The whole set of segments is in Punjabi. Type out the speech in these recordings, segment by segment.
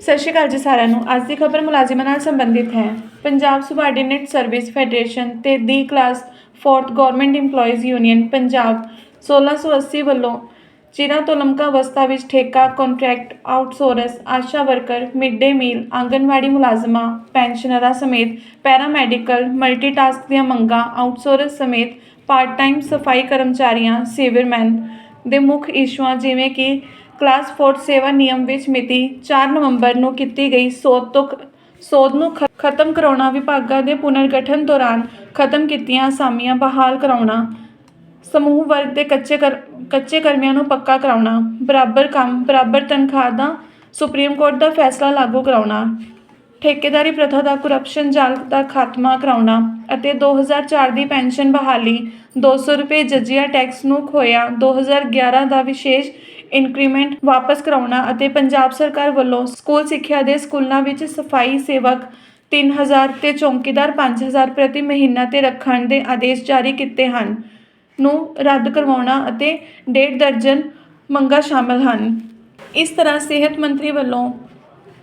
ਸਤਿ ਸ਼੍ਰੀ ਅਕਾਲ ਜੀ ਸਾਰਿਆਂ ਨੂੰ। ਅੱਜ ਦੀ ਖਬਰ ਮੁਲਾਜ਼ਮਾਂ ਨਾਲ ਸੰਬੰਧਿਤ ਹੈ। ਪੰਜਾਬ ਸੁਬਾਰਡੀਨੇਟ ਸਰਵਿਸ ਫੈਡਰੇਸ਼ਨ ਤੇ ਦੀ class 4th government EMPLOYEES union Punjab 1680 ਵੱਲੋਂ ਚਿਰਾਂ ਤੋਂ ਲਮਕਾ ਅਵਸਥਾ ਵਿੱਚ ਠੇਕਾ contract outsource ASHA worker mid day meal anganwadi ਮੁਲਾਜ਼ਮਾਂ, ਪੈਨਸ਼ਨਰਾਂ ਸਮੇਤ ਪੈਰਾਮੈਡੀਕਲ ਮਲਟੀਟਾਸਕ ਦੀਆਂ ਮੰਗਾਂ ਆਊਟਸੋਰਸ ਸਮੇਤ ਪਾਰਟ ਟਾਈਮ ਸਫ਼ਾਈ ਕਰਮਚਾਰੀਆਂ ਸੀਵਰਮੈਨ ਦੇ ਮੁੱਖ ਇਸ਼ੂਆਂ ਜਿਵੇਂ ਕਿ ਕਲਾਸ 4 ਸੇਵਾ ਨਿਯਮ ਵਿੱਚ ਮਿਤੀ 4 ਨਵੰਬਰ ਨੂੰ ਕੀਤੀ ਗਈ ਸੋਧ ਤੋਂ ਸੋਧ ਨੂੰ ਖ- ਖਤਮ ਕਰਾਉਣਾ, ਵਿਭਾਗਾਂ ਦੇ ਪੁਨਰਗਠਨ ਦੌਰਾਨ ਖਤਮ ਕੀਤੀਆਂ ਅਸਾਮੀਆਂ ਬਹਾਲ ਕਰਾਉਣਾ, ਸਮੂਹ ਵਰਗ ਦੇ ਕੱਚੇ ਕਰ ਕੱਚੇ ਕਰਮੀਆਂ ਨੂੰ ਪੱਕਾ ਕਰਾਉਣਾ, ਬਰਾਬਰ ਕੰਮ, ਬਰਾਬਰ ਤਨਖਾਹ ਦਾ ਸੁਪਰੀਮ ਕੋਰਟ ਦਾ ਫੈਸਲਾ ਲਾਗੂ ਕਰਾਉਣਾ, ਠੇਕੇਦਾਰੀ ਪ੍ਰਥਾ ਦਾ ਕਰਪਸ਼ਨ ਜਾਲ ਦਾ ਖਾਤਮਾ ਕਰਾਉਣਾ ਅਤੇ 2004 ਦੀ ਪੈਨਸ਼ਨ ਬਹਾਲੀ 200 ਰੁਪਏ ਜਜੀਆ ਟੈਕਸ ਨੂੰ ਖੋਇਆ 2011 ਦਾ ਵਿਸ਼ੇਸ਼ ਇਨਕਰੀਮੈਂਟ ਵਾਪਸ ਕਰਾਉਣਾ ਅਤੇ ਪੰਜਾਬ ਸਰਕਾਰ ਵੱਲੋਂ ਸਕੂਲ ਸਿੱਖਿਆ ਦੇ ਸਕੂਲਾਂ ਵਿੱਚ ਸਫ਼ਾਈ ਸੇਵਕ 3000 ਤੇ ਚੌਕੀਦਾਰ 5000 ਪ੍ਰਤੀ ਮਹੀਨਾ ਤੇ ਰੱਖਣ ਦੇ ਆਦੇਸ਼ ਜਾਰੀ ਕੀਤੇ ਹਨ ਨੂੰ ਰੱਦ ਕਰਵਾਉਣਾ ਅਤੇ ਡੇਢ ਦਰਜਨ ਮੰਗਾਂ ਸ਼ਾਮਲ ਹਨ। ਇਸ ਤਰ੍ਹਾਂ ਸਿਹਤ ਮੰਤਰੀ ਵੱਲੋਂ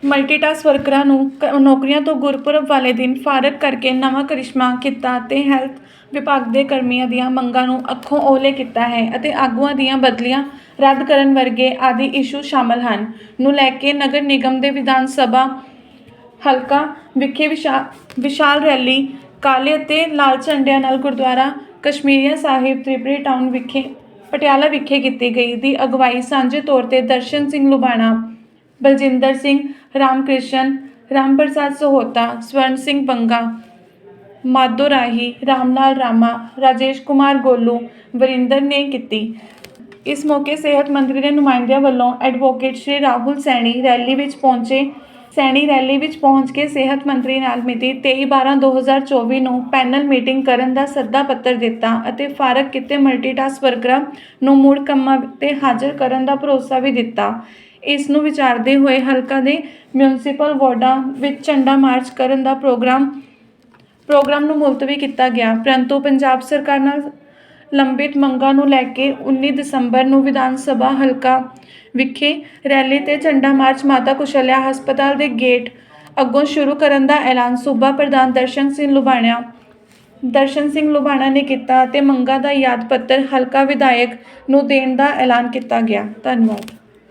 ਮਲਟੀਟਾਸਕ ਵਰਕਰਾਂ ਨੂੰ ਕ- ਨੌਕਰੀਆਂ ਤੋਂ ਗੁਰਪੁਰਬ ਵਾਲੇ ਦਿਨ ਫਾਰਗ ਕਰਕੇ ਨਵਾਂ ਕਰਿਸ਼ਮਾ ਕੀਤਾ ਅਤੇ ਹੈਲਥ ਵਿਭਾਗ ਦੇ ਕਰਮੀਆਂ ਦੀਆਂ ਮੰਗਾਂ ਨੂੰ ਅੱਖੋਂ ਓਹਲੇ ਕੀਤਾ ਹੈ ਅਤੇ ਆਗੂਆਂ ਦੀਆਂ ਬਦਲੀਆਂ ਰੱਦ ਕਰਨ ਵਰਗੇ ਆਦਿ ਇਸ਼ੂ ਸ਼ਾਮਲ ਹਨ। ਨੂੰ ਲੈ ਕੇ ਨਗਰ ਨਿਗਮ ਦੇ ਵਿਧਾਨ ਸਭਾ ਹਲਕਾ ਵਿਖੇ ਵਿਸ਼ਾ- ਵਿਸ਼ਾਲ ਰੈਲੀ, ਕਾਲੇ ਅਤੇ ਲਾਲ ਝੰਡਿਆਂ ਨਾਲ ਗੁਰਦੁਆਰਾ ਕਸ਼ਮੀਰੀਆ ਸਾਹਿਬ ਤ੍ਰਿਪੜੀ ਟਾਊਨ ਵਿਖੇ, ਪਟਿਆਲਾ ਵਿਖੇ ਕੀਤੀ ਗਈ। ਦੀ ਅਗਵਾਈ ਸਾਂਝੇ ਤੌਰ ਤੇ ਦਰਸ਼ਨ ਸਿੰਘ ਲੁਬਾਣਾ ਬਲਜਿੰਦਰ ਸਿੰਘ ਰਾਮਕ੍ਰਿਸ਼ਨ, ਰਾਮਪ੍ਰਸਾਦ ਸਹੋਤਾ, ਸਵਰਨ ਸਿੰਘ ਬੰਗਾ ਮਾਧੋ ਰਾਹੀ, ਰਾਮਲਾਲ ਰਾਮਾ, ਰਾਜੇਸ਼ ਕੁਮਾਰ ਗੋਲੂ, ਵਰਿੰਦਰ ਨੇ ਕੀਤੀ। ਇਸ ਮੌਕੇ ਸਿਹਤ ਮੰਤਰੀ ਦੇ ਨੁਮਾਇੰਦਿਆਂ ਵੱਲੋਂ ਐਡਵੋਕੇਟ ਸ਼੍ਰੀ ਰਾਹੁਲ ਸੈਣੀ ਰੈਲੀ ਵਿੱਚ ਪਹੁੰਚੇ ਸੈਣੀ ਰੈਲੀ ਵਿੱਚ ਪਹੁੰਚ ਕੇ ਸਿਹਤ ਮੰਤਰੀ ਨਾਲ ਮਿਤੀ 23/12/2024 ਨੂੰ ਪੈਨਲ ਮੀਟਿੰਗ ਕਰਨ ਦਾ ਸੱਦਾ ਪੱਤਰ ਦਿੱਤਾ ਅਤੇ ਫਾਰਗ ਕੀਤੇ ਮਲਟੀਟਾਸਕ ਵਰਕਰਾਂ ਨੂੰ ਮੁੜ ਕੰਮਾਂ ਤੇ ਹਾਜ਼ਰ ਕਰਨ ਦਾ ਭਰੋਸਾ ਵੀ ਦਿੱਤਾ। ਇਸ ਨੂੰ ਵਿਚਾਰਦੇ ਹੋਏ ਹਲਕਾ ਦੇ ਮਿਊਨਿਸਪਲ ਵਾਰਡਾਂ ਵਿੱਚ ਝੰਡਾ ਮਾਰਚ ਕਰਨ ਦਾ ਪ੍ਰੋਗਰਾਮ ਪ੍ਰੋਗਰਾਮ ਨੂੰ ਮੁਲਤਵੀ ਕੀਤਾ ਗਿਆ। ਪਰੰਤੂ ਪੰਜਾਬ ਸਰਕਾਰ ਨਾਲ ਲੰਬਿਤ ਮੰਗਾਂ ਨੂੰ ਲੈ ਕੇ 19 ਦਸੰਬਰ ਨੂੰ ਵਿਧਾਨ ਸਭਾ ਹਲਕਾ ਵਿਖੇ ਰੈਲੀ ਤੇ ਝੰਡਾ ਮਾਰਚ ਮਾਤਾ ਕੁਸ਼ਲਿਆ ਹਸਪਤਾਲ ਦੇ ਗੇਟ ਅੱਗੋਂ ਸ਼ੁਰੂ ਕਰਨ ਦਾ ਐਲਾਨ ਸੂਬਾ ਪ੍ਰਧਾਨ ਦਰਸ਼ਨ ਸਿੰਘ ਲੁਬਾਣਿਆ ਦਰਸ਼ਨ ਸਿੰਘ ਲੁਬਾਣਾ ਨੇ ਕੀਤਾ ਅਤੇ ਮੰਗਾਂ ਦਾ ਯਾਦ ਪੱਤਰ ਹਲਕਾ ਵਿਧਾਇਕ ਨੂੰ ਦੇਣ ਦਾ ਐਲਾਨ ਕੀਤਾ ਗਿਆ। ਧੰਨਵਾਦ।